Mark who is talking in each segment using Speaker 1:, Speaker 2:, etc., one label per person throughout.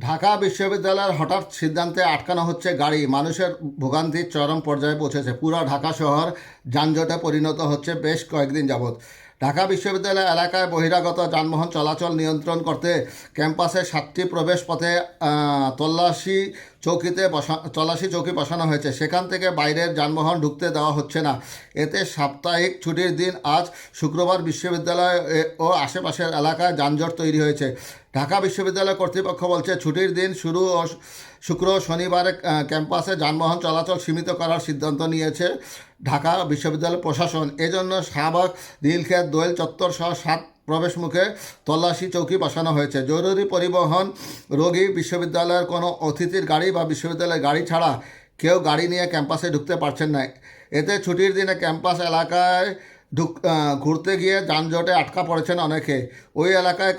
Speaker 1: ঢাকা বিশ্ববিদ্যালয়ের হঠাৎ সিদ্ধান্তে আটকানো হচ্ছে গাড়ি। মানুষের ভোগান্তির চরম পর্যায়ে পৌঁছেছে। পুরো ঢাকা শহর যানজটে পরিণত হচ্ছে বেশ কয়েকদিন যাবৎ। ঢাকা বিশ্ববিদ্যালয় এলাকায় বহিরাগত যানবাহন চলাচল নিয়ন্ত্রণ করতে ক্যাম্পাসে সাতটি প্রবেশ পথে তল্লাশি চৌকিতে বসা, তল্লাশি চৌকি বসানো হয়েছে। সেখান থেকে বাইরের যানবাহন ঢুকতে দেওয়া হচ্ছে না। এতে সাপ্তাহিক ছুটির দিন আজ শুক্রবার বিশ্ববিদ্যালয় ও আশেপাশের এলাকায় যানজট তৈরি হয়েছে। ঢাকা বিশ্ববিদ্যালয় কর্তৃপক্ষ বলছে, ছুটির দিন শুরু ও শুক্র, শনিবারে ক্যাম্পাসে যানবাহন চলাচল সীমিত করার সিদ্ধান্ত নিয়েছে ঢাকা বিশ্ববিদ্যালয় প্রশাসন। এজন্য শাহবাগ, নীলক্ষেত, দোয়েল চত্বর সহ সাত প্রবেশ মুখে তল্লাশি চৌকি বসানো হয়েছে। জরুরি পরিবহন রোগী বিশ্ববিদ্যালয়ের কোনো অতিথির গাড়ি বা বিশ্ববিদ্যালয়ের গাড়ি ছাড়া কেউ গাড়ি নিয়ে ক্যাম্পাসে ঢুকতে পারছেন না। এতে ছুটির দিনে ক্যাম্পাস এলাকায় ঢুক ঘুরতে গিয়ে যানজটে আটকা পড়েছেন অনেকে। ওই এলাকায়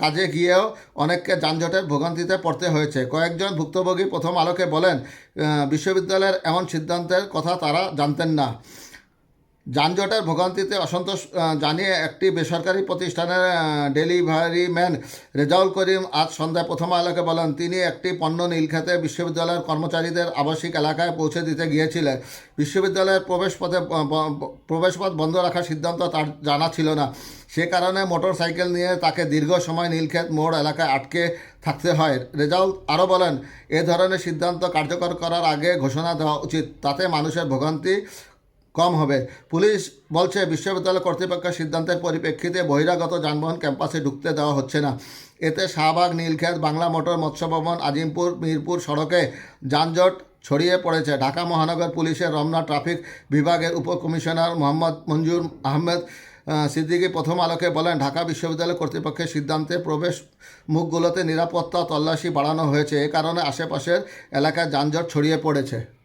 Speaker 1: কাজে গিয়েও অনেককে যানজটের ভোগান্তিতে পড়তে হয়েছে। কয়েকজন ভুক্তভোগী প্রথম আলোকে বলেন বিশ্ববিদ্যালয়ের এমন সিদ্ধান্তের কথা তারা জানতেন না। যানজটের ভোগান্তিতে অসন্তোষ জানিয়ে একটি বেসরকারি প্রতিষ্ঠানের ডেলিভারি ম্যান রেজাউল করিম আজ সন্ধ্যায় প্রথম আলোকে বলেন, তিনি একটি পণ্য নীলক্ষেতে বিশ্ববিদ্যালয়ের কর্মচারীদের আবাসিক এলাকায় পৌঁছে দিতে গিয়েছিলেন। বিশ্ববিদ্যালয়ের প্রবেশপথে প্রবেশপথ বন্ধ রাখার সিদ্ধান্ত তার জানা ছিল না। সে কারণে মোটর সাইকেল নিয়ে তাকে দীর্ঘ সময় নীলক্ষেত মোড় এলাকায় আটকে থাকতে হয়। রেজাউল আরও বলেন, এ ধরনের সিদ্ধান্ত কার্যকর করার আগে ঘোষণা দেওয়া উচিত, তাতে মানুষের ভোগান্তি কম হবে। পুলিশ বলছে বিশ্ববিদ্যালয় কর্তৃপক্ষের সিদ্ধান্তের পরিপ্রেক্ষিতে বহিরাগত যানবাহন ক্যাম্পাসে ঢুকতে দেওয়া হচ্ছে না। এতে শাহবাগ নীলক্ষেত বাংলা মোটর মৎস্য ভবন আজিমপুর মিরপুর সড়কে যানজট ছড়িয়ে পড়েছে। ঢাকা মহানগর পুলিশের রমনা ট্রাফিক বিভাগের উপকমিশনার মোহাম্মদ মঞ্জুর আহমেদ আহ, সিদ্দিকী প্রথম আলোকে বলেন ঢাকা বিশ্ববিদ্যালয় কর্তৃপক্ষের সিদ্ধান্তে প্রবেশ মুখগুলোতে নিরাপত্তা তল্লাশি বাড়ানো হয়েছে। এ কারণে আশেপাশের এলাকায় যানজট ছড়িয়ে পড়েছে।